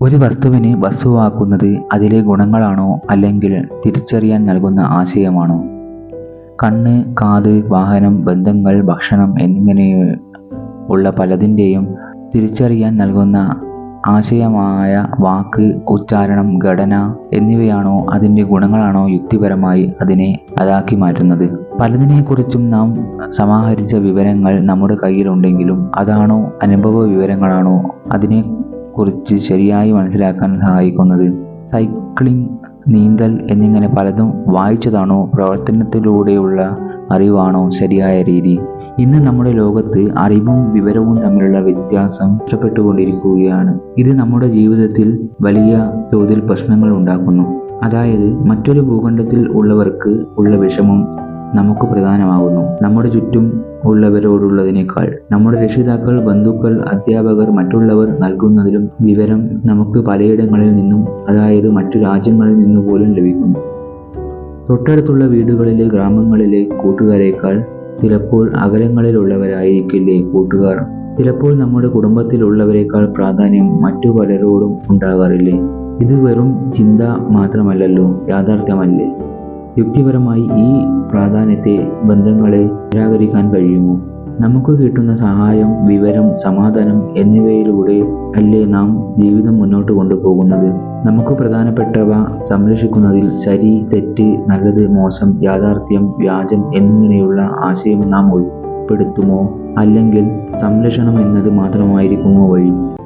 ഒരു വസ്തുവിനെ വസ്തുവാക്കുന്നത് അതിലെ ഗുണങ്ങളാണോ അല്ലെങ്കിൽ തിരിച്ചറിയാൻ നൽകുന്ന ആശയമാണോ? കണ്ണ് കാത് വാഹനം ബന്ധങ്ങൾ ഭക്ഷണം എന്നിങ്ങനെ ഉള്ള പലതിന്റെയും തിരിച്ചറിയാൻ നൽകുന്ന ആശയമായ വാക്ക് ഉച്ചാരണം ഘടന എന്നിവയാണോ അതിന്റെ ഗുണങ്ങളാണോ യുക്തിപരമായി അതിനെ അതാക്കി മാറ്റുന്നത്? പലതിനെക്കുറിച്ചും നാം സമാഹരിച്ച വിവരങ്ങൾ നമ്മുടെ കയ്യിലുണ്ടെങ്കിലും അതാണോ അനുഭവ വിവരങ്ങളാണോ അതിനെ കുറിച്ച് ശരിയായി മനസ്സിലാക്കാൻ സഹായിക്കുന്നത്. സൈക്ലിംഗ് നീന്തൽ എന്നിങ്ങനെ പലതും വായിച്ചതാണോ? പ്രവർത്തനത്തിലൂടെയുള്ള അറിവാണോ? ശരിയായ രീതി. ഇന്ന് നമ്മുടെ ലോകത്ത് അറിവും വിവരവും തമ്മിലുള്ള വ്യത്യാസം നഷ്ടപ്പെട്ടുകൊണ്ടിരിക്കുകയാണ്. ഇത് നമ്മുടെ ജീവിതത്തിൽ വലിയ തോതിൽ പ്രശ്നങ്ങൾ ഉണ്ടാക്കുന്നു. അതായത് മറ്റൊരു ഭൂഖണ്ഡത്തിൽ ഉള്ളവർക്ക് ഉള്ള വിഷമം നമുക്ക് പ്രധാനമാകുന്നു. നമ്മുടെ ചുറ്റും ഉള്ളവരോടുള്ളതിനേക്കാൾ നമ്മുടെ രക്ഷിതാക്കൾ ബന്ധുക്കൾ അധ്യാപകർ മറ്റുള്ളവർ നൽകുന്നതിലും വിവരം നമുക്ക് പലയിടങ്ങളിൽ നിന്നും അതായത് മറ്റു രാജ്യങ്ങളിൽ നിന്നു പോലും ലഭിക്കുന്നു. തൊട്ടടുത്തുള്ള വീടുകളിലെ ഗ്രാമങ്ങളിലെ കൂട്ടുകാരേക്കാൾ ചിലപ്പോൾ അകലങ്ങളിലുള്ളവരായിരിക്കില്ലേ കൂട്ടുകാർ? ചിലപ്പോൾ നമ്മുടെ കുടുംബത്തിലുള്ളവരെക്കാൾ പ്രാധാന്യം മറ്റു പലരോടും ഉണ്ടാകാറില്ലേ? ഇത് വെറും ചിന്ത മാത്രമല്ലല്ലോ യാഥാർത്ഥ്യമല്ലേ? യുക്തിപരമായി ഈ പ്രാധാന്യത്തെ ബന്ധങ്ങളെ നിരാകരിക്കാൻ കഴിയുമോ? നമുക്ക് കിട്ടുന്ന സഹായം വിവരം സമാധാനം എന്നിവയിലൂടെ അല്ലേ നാം ജീവിതം മുന്നോട്ട് കൊണ്ടുപോകുന്നത്? നമുക്ക് പ്രധാനപ്പെട്ടവ സംരക്ഷിക്കുന്നതിൽ ശരി തെറ്റ് നല്ലത് മോശം യാഥാർത്ഥ്യം വ്യാജം എന്നിങ്ങനെയുള്ള ആശയം നാം ഉൾപ്പെടുത്തുമോ? അല്ലെങ്കിൽ സംരക്ഷണം എന്നത് മാത്രമായിരിക്കുമോ വഴി?